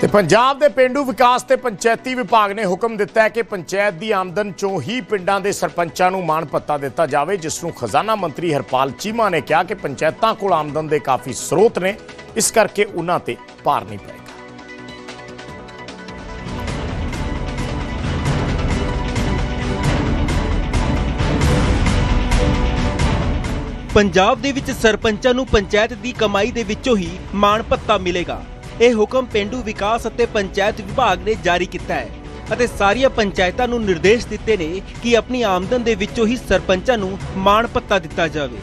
ਤੇ ਪੰਜਾਬ ਦੇ ਪਿੰਡੂ ਵਿਕਾਸ ਤੇ ਪੰਚਾਇਤੀ ਵਿਭਾਗ ਨੇ ਹੁਕਮ ਦਿੱਤਾ ਹੈ ਕਿ ਪੰਚਾਇਤ ਦੀ ਆਮਦਨ ਚੋਂ ਹੀ ਪਿੰਡਾਂ ਦੇ ਸਰਪੰਚਾਂ ਨੂੰ ਮਾਣ ਭੱਤਾ ਦਿੱਤਾ ਜਾਵੇ, ਜਿਸ ਨੂੰ ਖਜ਼ਾਨਾ ਮੰਤਰੀ ਹਰਪਾਲ ਚੀਮਾ ਨੇ ਕਿਹਾ ਕਿ ਪੰਚਾਇਤਾਂ ਕੋਲ ਆਮਦਨ ਦੇ ਕਾਫੀ ਸਰੋਤ ਨੇ, ਇਸ ਕਰਕੇ ਉਹਨਾਂ ਤੇ ਭਾਰ ਨਹੀਂ ਪਏਗਾ। ਪੰਜਾਬ ਦੇ ਵਿੱਚ ਸਰਪੰਚਾਂ ਨੂੰ ਪੰਚਾਇਤ ਦੀ ਕਮਾਈ ਦੇ ਵਿੱਚੋਂ ਹੀ ਮਾਣ ਭੱਤਾ ਮਿਲੇਗਾ। ਇਹ ਹੁਕਮ ਪਿੰਡੂ ਵਿਕਾਸ ਅਤੇ ਪੰਚਾਇਤ ਵਿਭਾਗ ਨੇ ਜਾਰੀ ਕੀਤਾ ਹੈ ਅਤੇ ਸਾਰੀਆਂ ਪੰਚਾਇਤਾਂ ਨੂੰ ਨਿਰਦੇਸ਼ ਦਿੱਤੇ ਨੇ ਕਿ ਆਪਣੀ ਆਮਦਨ ਦੇ ਵਿੱਚੋਂ ਹੀ ਸਰਪੰਚਾਂ ਨੂੰ ਮਾਣ ਭੱਤਾ ਦਿੱਤਾ ਜਾਵੇ।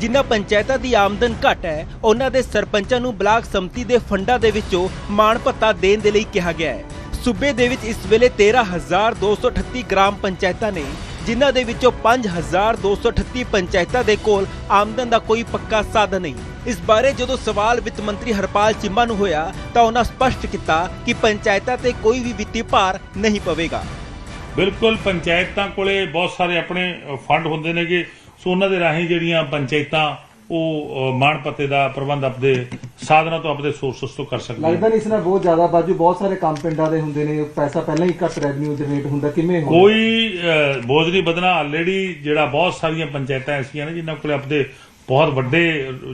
ਜਿਨ੍ਹਾਂ ਪੰਚਾਇਤਾਂ ਦੀ ਆਮਦਨ ਘੱਟ ਹੈ, ਉਹਨਾਂ ਦੇ ਸਰਪੰਚਾਂ ਨੂੰ ਬਲਾਕ ਸੰਮਤੀ ਦੇ ਫੰਡਾਂ ਦੇ ਵਿੱਚੋਂ ਮਾਣ ਭੱਤਾ ਦੇਣ ਦੇ ਲਈ ਕਿਹਾ ਗਿਆ ਹੈ। ਸੂਬੇ ਦੇ ਵਿੱਚ ਇਸ ਵੇਲੇ 13238 ਗ੍ਰਾਮ ਪੰਚਾਇਤਾਂ ਨੇ ਜਿਨ੍ਹਾਂ ਦੇ ਵਿੱਚੋਂ 5238 ਪੰਚਾਇਤਾਂ ਦੇ ਕੋਲ ਆਮਦਨ ਦਾ ਕੋਈ ਪੱਕਾ ਸਾਧਨ ਨਹੀਂ। ਇਸ ਬਾਰੇ ਜਦੋਂ ਸਵਾਲ ਵਿੱਤ ਮੰਤਰੀ ਹਰਪਾਲ ਚੀਮਾ ਨੂੰ ਹੋਇਆ, ਤਾਂ ਉਹਨਾਂ ਸਪਸ਼ਟ ਕੀਤਾ ਕਿ ਪੰਚਾਇਤਾਂ ਤੇ ਕੋਈ ਵੀ ਵਿੱਤੀ ਭਾਰ ਨਹੀਂ ਪਵੇਗਾ। ਬਿਲਕੁਲ, ਪੰਚਾਇਤਾਂ ਕੋਲੇ ਬਹੁਤ ਸਾਰੇ ਆਪਣੇ ਫੰਡ ਹੁੰਦੇ ਨੇਗੇ। ਸੋ ਉਹਨਾਂ ਦੇ ਰਾਹੀਂ ਜਿਹੜੀਆਂ ਪੰਚਾਇਤਾਂ ਉਹ ਮਾਣ ਪੱਤੇ ਦਾ ਪ੍ਰਬੰਧ ਆਪਣੇ ਸਾਧਨਾਂ ਤੋਂ ਆਪਣੇ ਸੋਰਸਸ ਤੋਂ ਕਰ ਸਕਦੀਆਂ ਲੱਗਦਾ ਨਹੀਂ ਇਸ ਨਾਲ ਬਹੁਤ ਜ਼ਿਆਦਾ ਬਾਜੂ ਬਹੁਤ ਸਾਰੇ ਕੰਮ ਪਿੰਡਾਂ ਦੇ ਹੁੰਦੇ ਨੇ ਪੈਸਾ ਪਹਿਲਾਂ ਹੀ ਘੱਟ ਰੈਵਨਿਊ ਜਨਰੇਟ ਹੁੰਦਾ ਕਿਵੇਂ ਹੋਣਾ ਕੋਈ ਬੋਝ ਨਹੀਂ ਵਧਣਾ। ਆਲਰੇਡੀ ਜਿਹੜਾ ਬਹੁਤ ਸਾਰੀਆਂ ਪੰਚਾਇਤਾਂ ਐਸੀਆਂ ਨੇ ਜਿਨ੍ਹਾਂ ਕੋਲੇ ਆਪਣੇ ਬਹੁਤ ਵੱਡੇ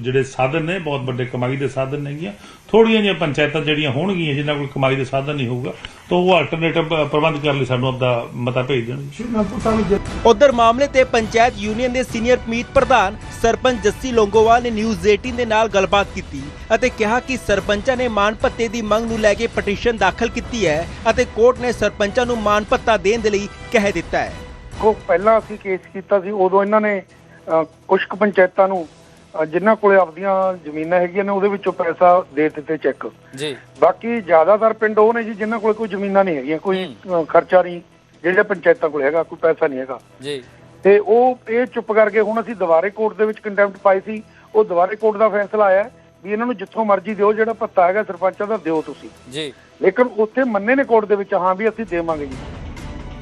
ਜਿਹੜੇ ਸਾਧਨ ਨੇ ਬਹੁਤ ਵੱਡੇ ਕਮਾਈ ਦੇ ਸਾਧਨ ਨੇਗੀਆਂ ਥੋੜੀਆਂ ਜਿਹੀਆਂ ਪੰਚਾਇਤਾਂ ਜਿਹੜੀਆਂ ਹੋਣਗੀਆਂ ਜਿਨ੍ਹਾਂ ਕੋਲ ਕਮਾਈ ਦੇ ਸਾਧਨ ਨਹੀਂ ਹੋਊਗਾ ਤਾਂ ਉਹ ਆਲਟਰਨੇਟਿਵ ਪ੍ਰਬੰਧ ਕਰਨ ਲਈ ਸਾਨੂੰ ਆਪਦਾ ਮਤਾ ਭੇਜ ਦੇਣਗੇ ਉਧਰ ਮਾਮਲੇ ਤੇ ਪੰਚਾਇਤ ਯੂਨੀਅਨ ਦੇ ਸੀਨੀਅਰ ਮੀਤ ਪ੍ਰਧਾਨ ਸਰਪੰਚ ਜੱਸੀ ਲੋਂਗੋਵਾਲ ਨੇ ਨਿਊਜ਼ 18 ਦੇ ਨਾਲ ਗੱਲਬਾਤ ਕੀਤੀ ਅਤੇ ਕਿਹਾ ਕਿ ਸਰਪੰਚਾਂ ਨੇ ਮਾਣ ਭੱਤੇ ਦੀ ਮੰਗ ਨੂੰ ਲੈ ਕੇ ਪਟੀਸ਼ਨ ਦਾਖਲ ਕੀਤੀ ਹੈ ਅਤੇ ਕੋਰਟ ਨੇ ਸਰਪੰਚਾਂ ਨੂੰ ਮਾਣ ਭੱਤਾ ਦੇਣ ਦੇ ਲਈ ਕਹਿ ਦਿੱਤਾ ਹੈ। ਕੋ ਪਹਿਲਾਂ ਅਸੀਂ ਕੇਸ ਕੀਤਾ ਸੀ ਉਦੋਂ ਇਹਨਾਂ ਨੇ ਕੁਝ ਕੁ ਪੰਚਾਇਤਾਂ ਨੂੰ ਜਿਨ੍ਹਾਂ ਕੋਲੇ ਆਪਦੀਆਂ ਜ਼ਮੀਨਾਂ ਹੈਗੀਆਂ ਨੇ ਉਹਦੇ ਵਿੱਚੋਂ ਪੈਸਾ ਦੇ ਦਿੱਤੇ ਚੈੱਕ ਜੀ। ਬਾਕੀ ਜ਼ਿਆਦਾਤਰ ਪਿੰਡ ਉਹ ਨੇ ਜੀ ਜਿਨ੍ਹਾਂ ਕੋਲੇ ਕੋਈ ਜ਼ਮੀਨਾਂ ਨਹੀਂ ਹੈਗੀਆਂ ਕੋਈ ਖਰਚਾ ਨਹੀਂ ਜਿਹੜੇ ਪੰਚਾਇਤਾਂ ਕੋਲ ਹੈਗਾ ਕੋਈ ਪੈਸਾ ਨਹੀਂ ਹੈਗਾ। ਜੀ। ਤੇ ਉਹ ਇਹ ਚੁੱਪ ਕਰਕੇ ਹੁਣ ਅਸੀਂ ਦੁਬਾਰੇ ਕੋਰਟ ਦੇ ਵਿੱਚ ਕੰਟੈਂਪਟ ਪਾਈ ਸੀ ਉਹ ਦੁਬਾਰੇ ਕੋਰਟ ਦਾ ਫੈਸਲਾ ਆਇਆ ਵੀ ਇਹਨਾਂ ਨੂੰ ਜਿੱਥੋਂ ਮਰਜ਼ੀ ਦਿਓ ਜਿਹੜਾ ਭੱਤਾ ਹੈਗਾ ਸਰਪੰਚਾਂ ਦਾ ਦਿਓ ਤੁਸੀਂ। ਜੀ। ਲੇਕਿਨ ਉੱਥੇ ਮੰਨੇ ਨੇ ਕੋਰਟ ਦੇ ਵਿੱਚ ਹਾਂ ਵੀ ਅਸੀਂ ਦੇਵਾਂਗੇ ਜੀ।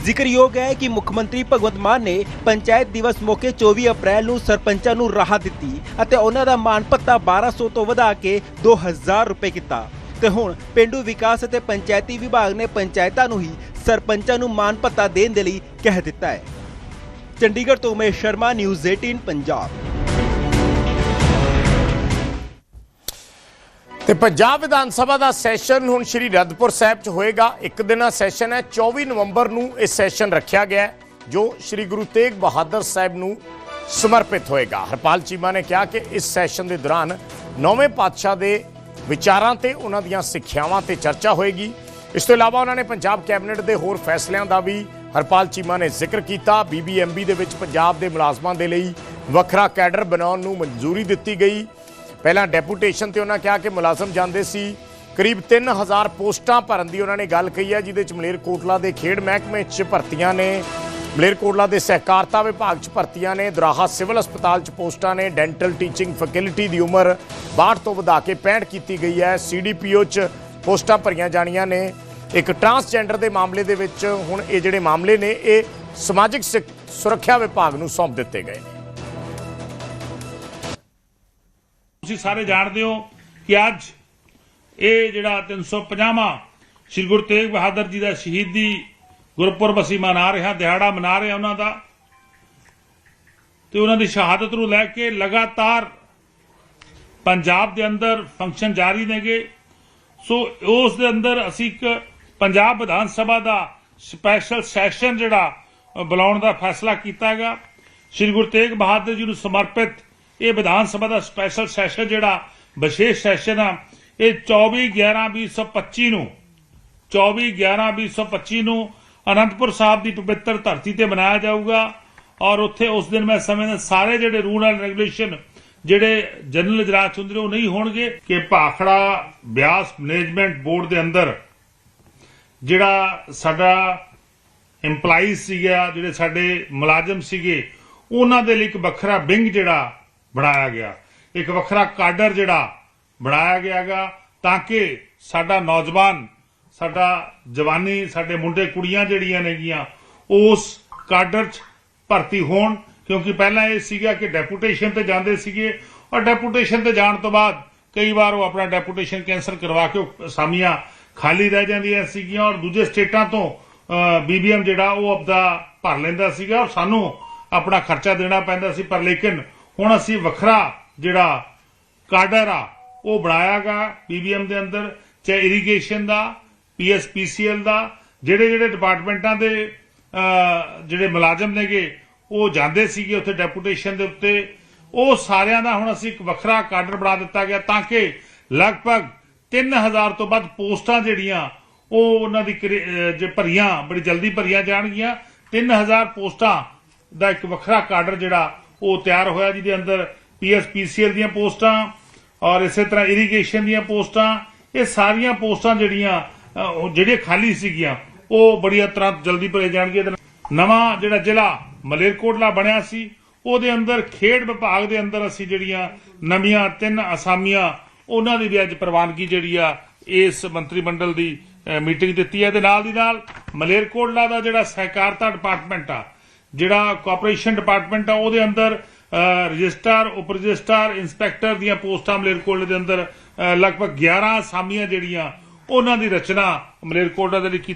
ਜ਼ਿਕਰਯੋਗ ਹੈ ਕਿ ਮੁੱਖ ਮੰਤਰੀ ਭਗਵੰਤ ਮਾਨ ਨੇ ਪੰਚਾਇਤ ਦਿਵਸ ਮੌਕੇ 24 ਅਪ੍ਰੈਲ ਨੂੰ ਸਰਪੰਚਾਂ ਨੂੰ ਰਾਹਤ ਦਿੱਤੀ ਅਤੇ ਉਹਨਾਂ ਦਾ ਮਾਣ ਭੱਤਾ 1200 ਤੋਂ ਵਧਾ ਕੇ 2000 ਰੁਪਏ ਕੀਤਾ। ਤੇ ਹੁਣ ਪਿੰਡੂ ਵਿਕਾਸ ਅਤੇ ਪੰਚਾਇਤੀ ਵਿਭਾਗ ਨੇ ਪੰਚਾਇਤਾਂ ਨੂੰ ਹੀ ਸਰਪੰਚਾਂ ਨੂੰ ਮਾਣ ਭੱਤਾ ਦੇਣ ਦੇ ਲਈ ਕਹਿ ਦਿੱਤਾ ਹੈ। ਚੰਡੀਗੜ੍ਹ ਤੋਂ ਉਮੇਸ਼ ਸ਼ਰਮਾ, ਨਿਊਜ਼ 18 ਪੰਜਾਬ। ਤੇ ਪੰਜਾਬ ਵਿਧਾਨ ਸਭਾ ਦਾ ਸੈਸ਼ਨ ਹੁਣ ਸ਼੍ਰੀ ਰਦਪੁਰ ਸਾਹਿਬ 'ਚ ਹੋਏਗਾ। ਇੱਕ ਦਿਨਾ ਸੈਸ਼ਨ ਹੈ 24 ਨਵੰਬਰ ਨੂੰ ਇਹ ਸੈਸ਼ਨ ਰੱਖਿਆ ਗਿਆ ਜੋ ਸ਼੍ਰੀ ਗੁਰੂ ਤੇਗ ਬਹਾਦਰ ਸਾਹਿਬ ਨੂੰ ਸਮਰਪਿਤ ਹੋਏਗਾ। ਹਰਪਾਲ ਚੀਮਾ ਨੇ ਕਿਹਾ ਕਿ ਇਸ ਸੈਸ਼ਨ ਦੇ ਦੌਰਾਨ ਨੌਵੇਂ ਪਾਤਸ਼ਾਹ ਦੇ ਵਿਚਾਰਾਂ ਤੇ ਉਹਨਾਂ ਦੀਆਂ ਸਿੱਖਿਆਵਾਂ ਤੇ ਚਰਚਾ ਹੋਏਗੀ। ਇਸ ਤੋਂ ਇਲਾਵਾ ਉਹਨਾਂ ਨੇ ਪੰਜਾਬ ਕੈਬਨਿਟ ਦੇ ਹੋਰ ਫੈਸਲਿਆਂ ਦਾ ਵੀ ਹਰਪਾਲ ਚੀਮਾ ਨੇ ਜ਼ਿਕਰ ਕੀਤਾ। ਬੀਬੀਐਮਬੀ ਦੇ ਵਿੱਚ ਪੰਜਾਬ ਦੇ ਮੁਲਾਜ਼ਮਾਂ ਦੇ ਲਈ ਵੱਖਰਾ ਕੈਡਰ ਬਣਾਉਣ ਨੂੰ ਮਨਜ਼ੂਰੀ ਦਿੱਤੀ ਗਈ। ਪਹਿਲਾਂ ਡੈਪੂਟੇਸ਼ਨ ਤੇ ਉਹਨਾਂ ਕਿਹਾ ਕਿ ਮੁਲਾਜ਼ਮ ਜਾਂਦੇ ਸੀ। ਕਰੀਬ 3000 ਪੋਸਟਾਂ ਭਰਨ ਦੀ ਉਹਨਾਂ ਨੇ ਗੱਲ ਕਹੀ ਹੈ, ਜਿਹਦੇ ਚ ਮਲੇਰਕੋਟਲਾ ਦੇ ਖੇਡ ਮਹਿਕਮੇ 'ਚ ਭਰਤੀਆਂ ਨੇ ਮਲੇਰਕੋਟਲਾ ਦੇ ਸਹਿਕਾਰਤਾ ਵਿਭਾਗ 'ਚ ਭਰਤੀਆਂ ਨੇ, ਦਰਾਹਾ ਸਿਵਲ ਹਸਪਤਾਲ 'ਚ ਪੋਸਟਾਂ ਨੇ, ਡੈਂਟਲ ਟੀਚਿੰਗ ਫੈਕਲਟੀ ਦੀ ਉਮਰ 62 ਤੋਂ ਵਧਾ ਕੇ 65 ਕੀਤੀ ਗਈ ਹੈ। ਸੀਡੀਪੀਓ 'ਚ ਪੋਸਟਾਂ ਭਰੀਆਂ ਜਾਣੀਆਂ ਨੇ। ਇੱਕ ਟਰਾਂਸਜੈਂਡਰ ਦੇ ਮਾਮਲੇ ਦੇ ਵਿੱਚ ਹੁਣ ਇਹ ਜਿਹੜੇ ਮਾਮਲੇ ਨੇ, ਇਹ ਸਮਾਜਿਕ ਸੁਰੱਖਿਆ ਵਿਭਾਗ ਨੂੰ ਸੌਂਪ ਦਿੱਤੇ ਗਏ ਨੇ। ਤੁਸੀਂ ਸਾਰੇ ਜਾਣਦੇ ਹੋ ਕਿ ਅੱਜ ਇਹ ਜਿਹੜਾ 350ਵਾਂ ਸ੍ਰੀ ਗੁਰੂ ਤੇਗ ਬਹਾਦਰ ਜੀ ਦਾ ਸ਼ਹੀਦੀ ਗੁਰਪੁਰਬ ਅਸੀਂ ਮਨਾ ਰਹੇ ਹਾਂ, ਦਿਹਾੜਾ ਮਨਾ ਰਹੇ ਹਾਂ ਉਹਨਾਂ ਦਾ। ਤੇ ਉਹਨਾਂ ਦੀ ਸ਼ਹਾਦਤ ਨੂੰ ਲੈ ਕੇ ਲਗਾਤਾਰ ਪੰਜਾਬ ਦੇ ਅੰਦਰ ਫੰਕਸ਼ਨ ਜਾਰੀ ਨੇਗੇ। ਸੋ ਉਸ ਦੇ ਅੰਦਰ ਅਸੀਂ ਇੱਕ ਪੰਜਾਬ ਵਿਧਾਨ ਸਭਾ ਦਾ ਸਪੈਸ਼ਲ ਸੈਸ਼ਨ ਜਿਹੜਾ ਬੁਲਾਉਣ ਦਾ ਫੈਸਲਾ ਕੀਤਾ ਹੈਗਾ। ਸ੍ਰੀ ਗੁਰੂ ਤੇਗ ਬਹਾਦਰ ਜੀ ਨੂੰ ਸਮਰਪਿਤ ਇਹ ਵਿਧਾਨ ਸਭਾ ਦਾ ਸਪੈਸ਼ਲ ਸੈਸ਼ਨ ਜਿਹੜਾ ਵਿਸ਼ੇਸ਼ ਸੈਸ਼ਨ ਆ, ਇਹ 24 11 2025 ਨੂੰ 24 11 2025 ਨੂੰ ਅਨੰਦਪੁਰ ਸਾਹਿਬ ਦੀ ਪਵਿੱਤਰ ਧਰਤੀ ਤੇ ਮਨਾਇਆ ਜਾਊਗਾ ਔਰ ਉੱਥੇ ਉਸ ਦਿਨ ਮੈਂ ਸਮਝਦਾ ਸਾਰੇ ਜਿਹੜੇ ਰੂਲ ਐਂਡ ਰੈਗੂਲੇਸ਼ਨ ਜਿਹੜੇ ਜਨਰਲ ਇਜਲਾਸ ਹੁੰਦੇ ਨੇ ਉਹ ਨਹੀਂ ਹੋਣਗੇ, ਕਿ ਭਾਖੜਾ ਬਿਆਸ ਮੈਨੇਜਮੈਂਟ ਬੋਰਡ ਦੇ ਅੰਦਰ ਜਿਹੜਾ ਸਾਡਾ EMPLOYEES ਸੀਗਾ ਜਿਹੜੇ ਸਾਡੇ ਮੁਲਾਜ਼ਮ ਸੀਗੇ, ਉਹਨਾਂ ਦੇ ਲਈ ਇੱਕ ਵੱਖਰਾ ਵਿੰਗ ਜਿਹੜਾ ਬਣਾਇਆ ਗਿਆ। ਇੱਕ ਵੱਖਰਾ ਕਾਡਰ ਜਿਹੜਾ ਬਣਾਇਆ ਗਿਆਗਾ ਤਾਂ ਕਿ ਸਾਡਾ ਨੌਜਵਾਨ, ਸਾਡਾ ਜਵਾਨੀ, ਸਾਡੇ ਮੁੰਡੇ ਕੁੜੀਆਂ ਜਿਹੜੀਆਂ ਨੇਗੀਆਂ, ਉਸ ਕਾਡਰ 'ਚ ਭਰਤੀ ਹੋਣ। ਕਿਉਂਕਿ ਪਹਿਲਾਂ ਇਹ ਸੀਗਾ ਕਿ ਡੈਪੂਟੇਸ਼ਨ ਤੇ ਜਾਂਦੇ ਸੀਗੇ ਔਰ ਡੈਪੂਟੇਸ਼ਨ ਤੇ ਜਾਣ ਤੋਂ ਬਾਅਦ ਕਈ ਵਾਰ ਉਹ ਆਪਣਾ ਡੈਪੂਟੇਸ਼ਨ ਕੈਂਸਲ ਕਰਵਾ ਕੇ ਉਹ ਅਸਾਮੀਆਂ ਖਾਲੀ ਰਹਿ ਜਾਂਦੀਆਂ ਸੀਗੀਆਂ ਔਰ ਦੂਜੇ ਸਟੇਟਾਂ ਤੋਂ ਬੀਬੀਐਮ ਜਿਹੜਾ ਉਹ ਆਪਦਾ ਭਰ ਲੈਂਦਾ ਸੀਗਾ ਔਰ ਸਾਨੂੰ ਆਪਣਾ ਖਰਚਾ ਦੇਣਾ ਪੈਂਦਾ ਸੀ। ਪਰ ਲੇਕਿਨ ਹੁਣ ਅਸੀਂ ਵੱਖਰਾ ਜਿਹੜਾ ਕਾਡਰ ਆ, ਉਹ ਬਣਾਇਆਗਾ ਪੀਬੀਐਮ ਦੇ ਅੰਦਰ, ਚਾਹੇ ਇਰੀਗੇਸ਼ਨ ਦਾ ਪੀਐਸਪੀਸੀਐਲ ਦਾ, ਜਿਹੜੇ ਜਿਹੜੇ ਡਿਪਾਰਟਮੈਂਟਾਂ ਦੇ ਜਿਹੜੇ ਮੁਲਾਜ਼ਮ ਨੇਗੇ, ਉਹ ਜਾਂਦੇ ਸੀਗੇ ਉੱਥੇ ਡੈਪੂਟੇਸ਼ਨ ਦੇ ਉੱਤੇ। ਉਹ ਸਾਰਿਆਂ ਦਾ ਹੁਣ ਅਸੀਂ ਇੱਕ ਵੱਖਰਾ ਕਾਡਰ ਬਣਾ ਦਿੱਤਾ ਗਿਆ ਤਾਂ ਕਿ ਲਗਭਗ 3000 ਤੋਂ ਵੱਧ ਪੋਸਟਾਂ ਜਿਹੜੀਆਂ, ਉਹ ਉਹਨਾਂ ਦੀ ਜੇ ਭਰੀਆਂ, ਬੜੀ ਜਲਦੀ ਭਰੀਆਂ ਜਾਣਗੀਆਂ। 3000 ਪੋਸਟਾਂ ਦਾ ਇੱਕ ਵੱਖਰਾ ਕਾਡਰ ਜਿਹੜਾ ਉਹ ਤਿਆਰ ਹੋਇਆ ਜਿਹਦੇ ਅੰਦਰ ਪੀਐਸਪੀਸੀਐਲ ਦੀਆਂ ਪੋਸਟਾਂ ਔਰ ਇਸੇ ਤਰ੍ਹਾਂ ਇਰੀਗੇਸ਼ਨ ਦੀਆਂ ਪੋਸਟਾਂ ਇਹ ਸਾਰੀਆਂ ਪੋਸਟਾਂ ਜਿਹੜੀਆਂ ਅਹ, ਜਿਹੜੀਆਂ ਖਾਲੀ ਸੀਗੀਆਂ ਉਹ ਬੜੀਆਂ ਤਰ੍ਹਾਂ ਜਲਦੀ ਭਰੇ ਜਾਣਗੇ। ਨਵਾਂ ਜਿਹੜਾ ਜ਼ਿਲ੍ਹਾ ਮਲੇਰਕੋਟਲਾ ਬਣਿਆ ਸੀ ਉਹਦੇ ਅੰਦਰ ਖੇਡ ਵਿਭਾਗ ਦੇ ਅੰਦਰ ਅਸੀਂ ਜਿਹੜੀਆਂ ਨਵੀਆਂ ਤਿੰਨ ਅਸਾਮੀਆਂ ਉਹਨਾਂ ਦੀ ਵੀ ਅੱਜ ਪ੍ਰਵਾਨਗੀ ਜਿਹੜੀ ਆ ਇਸ ਮੰਤਰੀ ਮੰਡਲ ਦੀ ਮੀਟਿੰਗ ਦਿੱਤੀ ਹੈ। ਤੇ ਨਾਲ ਦੀ ਨਾਲ ਮਲੇਰਕੋਟਲਾ ਦਾ ਜਿਹੜਾ ਸਹਿਕਾਰਤਾ ਡਿਪਾਰਟਮੈਂਟ ਆ ਜਿਹੜਾ ਕਾਰਪੋਰੇਸ਼ਨ ਡਿਪਾਰਟਮੈਂਟ ਆ, ਉਹਦੇ ਅੰਦਰ ਰਜਿਸਟਰ ਉਪ ਰਜਿਸਟਰ ਇੰਸਪੈਕਟਰ ਦੀਆਂ ਪੋਸਟਾਂ ਮਲੇਰਕੋਟਲੇ ਦੇ ਅੰਦਰ ਲਗਭਗ 11 ਅਸਾਮੀਆਂ ਜਿਹੜੀਆਂ, ਉਹਨਾਂ ਦੀ ਰਚਨਾ ਮਲੇਰਕੋਟਲਾ ਦੇ ਲਈ ਕੀਤੀ